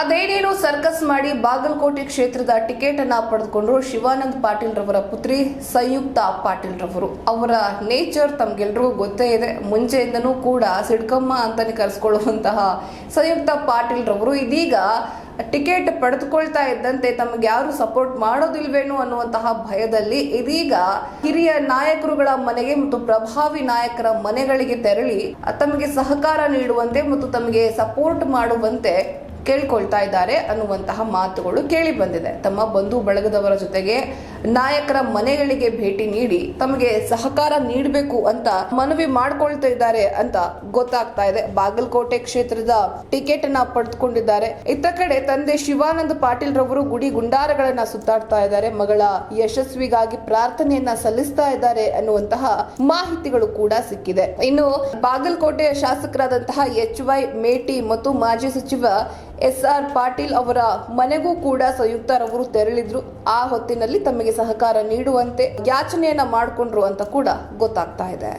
ಅದೇನೇನು circus ಮಾಡಿ ಬಾಗಲಕೋಟೆ ಕ್ಷೇತ್ರದ ticket ಅನ್ನ ಪಡೆದುಕೊಂಡ್ರು ಶಿವಾನಂದ್ ಪಾಟೀಲ್ ರವರ ಪುತ್ರಿ ಸಂಯುಕ್ತ ಪಾಟೀಲ್ ರವರು ಅವರ ನೇಚರ್ ತಮ್ಗೆಲ್ರಿಗೂ ಗೊತ್ತೇ ಇದೆ. ಮುಂಚೆಯಿಂದನೂ ಕೂಡ ಸಿಡ್ಕಮ್ಮ ಅಂತಾನೆ ಕರೆಸ್ಕೊಳ್ಳುವಂತಹ ಸಂಯುಕ್ತ ಪಾಟೀಲ್ ರವರು ಇದೀಗ ಟಿಕೆಟ್ ಪಡೆದುಕೊಳ್ತಾ ಇದ್ದಂತೆ ತಮಗೆ ಯಾರು ಸಪೋರ್ಟ್ ಮಾಡೋದಿಲ್ವೇನೋ ಅನ್ನುವಂತಹ ಭಯದಲ್ಲಿ ಇದೀಗ ಹಿರಿಯ ನಾಯಕರುಗಳ ಮನೆಗೆ ಮತ್ತು ಪ್ರಭಾವಿ ನಾಯಕರ ಮನೆಗಳಿಗೆ ತೆರಳಿ ತಮಗೆ ಸಹಕಾರ ನೀಡುವಂತೆ ಮತ್ತು ತಮಗೆ ಸಪೋರ್ಟ್ ಮಾಡುವಂತೆ ಕೇಳ್ಕೊಳ್ತಾ ಇದ್ದಾರೆ ಅನ್ನುವಂತಹ ಮಾತುಗಳು ಕೇಳಿ ಬಂದಿದೆ. ತಮ್ಮ ಬಂಧು ಬಳಗದವರ ಜೊತೆಗೆ ನಾಯಕರ ಮನೆಗಳಿಗೆ ಭೇಟಿ ನೀಡಿ ತಮಗೆ ಸಹಕಾರ ನೀಡಬೇಕು ಅಂತ ಮನವಿ ಮಾಡ್ಕೊಳ್ತಾ ಇದ್ದಾರೆ ಅಂತ ಗೊತ್ತಾಗ್ತಾ ಇದೆ. ಬಾಗಲಕೋಟೆ ಕ್ಷೇತ್ರದ ಟಿಕೆಟ್ ಅನ್ನ ಪಡೆದುಕೊಂಡಿದ್ದಾರೆ. ಇತ್ತ ಕಡೆ ತಂದೆ ಶಿವಾನಂದ ಪಾಟೀಲ್ ರವರು ಗುಡಿ ಗುಂಡಾರಗಳನ್ನ ಸುತ್ತಾಡ್ತಾ ಇದ್ದಾರೆ. ಮಗಳ ಯಶಸ್ವಿಗಾಗಿ ಪ್ರಾರ್ಥನೆಯನ್ನ ಸಲ್ಲಿಸ್ತಾ ಇದ್ದಾರೆ ಅನ್ನುವಂತಹ ಮಾಹಿತಿಗಳು ಕೂಡ ಸಿಕ್ಕಿದೆ. ಇನ್ನು ಬಾಗಲಕೋಟೆಯ ಶಾಸಕರಾದಂತಹ ಎಚ್ ವೈ ಮೇಟಿ ಮತ್ತು ಮಾಜಿ ಸಚಿವ ಎಸ್ ಆರ್ ಪಾಟೀಲ್ ಅವರ ಮನೆಗೂ ಕೂಡ ಸಂಯುಕ್ತರವರು ತೆರಳಿದ್ರು. ಆ ಹೊತ್ತಿನಲ್ಲಿ ತಮಗೆ ಸಹಕಾರ ನೀಡುವಂತೆ ಯಾಚನೆಯನ್ನ ಮಾಡಿಕೊಂಡ್ರು ಅಂತ ಕೂಡ ಗೊತ್ತಾಗ್ತಾ ಇದೆ.